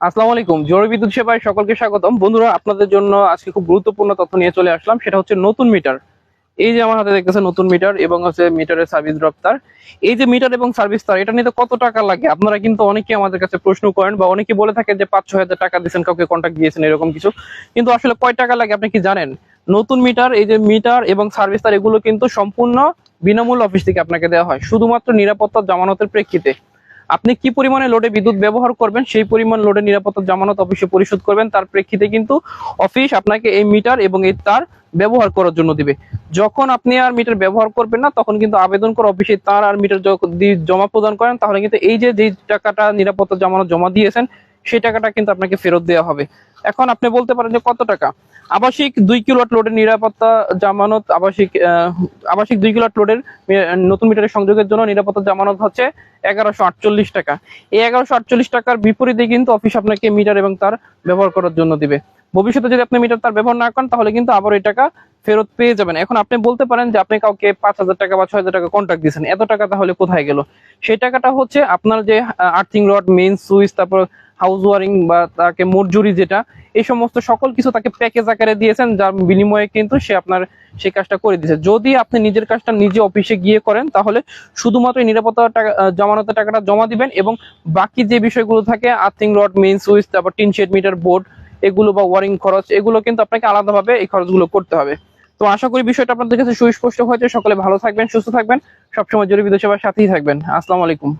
আসসালামু আলাইকুম। জরুরি বিদ্যুৎ সেবায় সকলকে স্বাগতম। বন্ধুরা, আপনাদের জন্য আজকে খুব গুরুত্বপূর্ণ তথ্য নিয়ে চলে আসলাম। সেটা হচ্ছে নতুন মিটার। এই যে আমার হাতে দেখতেছে নতুন মিটার এবং হচ্ছে মিটারের সার্ভিস ড্রপ তার। এই যে মিটার এবং সার্ভিস তার, এটা নিতে কত টাকা লাগে? আপনারা কিন্তু অনেকে আমাদের কাছে প্রশ্ন করেন বা অনেকে বলে থাকেন যে পাঁচ, ছয় হাজার টাকা দিয়েছেন, কাউকে কন্ট্যাক্ট দিয়েছেন, এরকম কিছু। কিন্তু আসলে কয় টাকা লাগে আপনি কি জানেন? নতুন মিটার, এই যে মিটার এবং সার্ভিস তার, এগুলো কিন্তু সম্পূর্ণ বিনামূল্য অফিস থেকে আপনাকে দেওয়া হয়। শুধুমাত্র নিরাপত্তা জামানতের প্রেক্ষিতে। আপনি কি পরিমাণে লোডে বিদ্যুৎ ব্যবহার করবেন, সেই পরিমাণ লোডে নিরাপত্তা জামানত অফিসে পরিশোধ করবেন, তার প্রেক্ষিতে কিন্তু অফিস আপনাকে এই মিটার এবং এই তার ব্যবহার করার জন্য দিবে। যখন আপনি আর মিটার ব্যবহার করবেন না, তখন কিন্তু আবেদন করে অফিসে তার আর মিটার জমা প্রদান করেন, তাহলে কিন্তু এই যে যে টাকাটা নিরাপত্তা জামানত জমা দিয়েছেন, সেই টাকাটা কিন্তু আপনাকে ফেরত দেওয়া হবে। এখন আপনি বলতে পারেন যে কত টাকা? আবাসিক দুই কিলোয়াট লোডের নিরাপত্তা জামানত, আবাসিক আবাসিক দুই কিলোয়াট লোডের নতুন মিটারের সংযোগের জন্য নিরাপত্তা জামানত হচ্ছে এগারোশো আটচল্লিশ টাকা। এই এগারোশো আটচল্লিশ টাকার বিপরীতে কিন্তু অফিস আপনাকে মিটার এবং তার ব্যবহার করার জন্য দিবে। ভবিষ্যতে যদি আপনি মিটার তার ব্যবহার না করেন, তাহলে কিন্তু আবার এই টাকা ফেরত পেয়ে যাবেন। এখন আপনি বলতে পারেন যে আপনি কাউকে পাঁচ হাজার টাকা বা ছয় হাজার টাকা কন্ট্রাক্ট দিয়েছেন। এত টাকা তাহলে কোথায় গেল? সেই টাকাটা হচ্ছে আপনার যে আর্থিং রড মেইন সুইচ তারপর হাউস ওয়ারিং বা তাকে মজুরি যেটা, এই সমস্ত সকল কিছু তাকে প্যাকেজ আকারে দিয়েছেন, যার বিনিময়ে কিন্তু সে আপনার সেই কাজটা করে দিয়েছে। যদি আপনি নিজের কাজটা নিজে অফিসে গিয়ে করেন, তাহলে শুধুমাত্র নিরাপত্তা টাকা জমানতের টাকাটা জমা দিবেন এবং বাকি যে বিষয়গুলো থাকে আর্থিং রড মেইন সুইচ তারপর টিন শেড মিটার বোর্ড এগুলো বা ওয়ারিং খরচ, এগুলো কিন্তু আপনাকে আলাদাভাবে এই খরচগুলো করতে হবে। তো আশা করি বিষয়টা আপনাদের কাছে সুস্পষ্ট হয়েছে। সকলে ভালো থাকবেন, সুস্থ থাকবেন। সবসময় জরুরি সেবার সাথেই থাকবেন। আসসালামু আলাইকুম।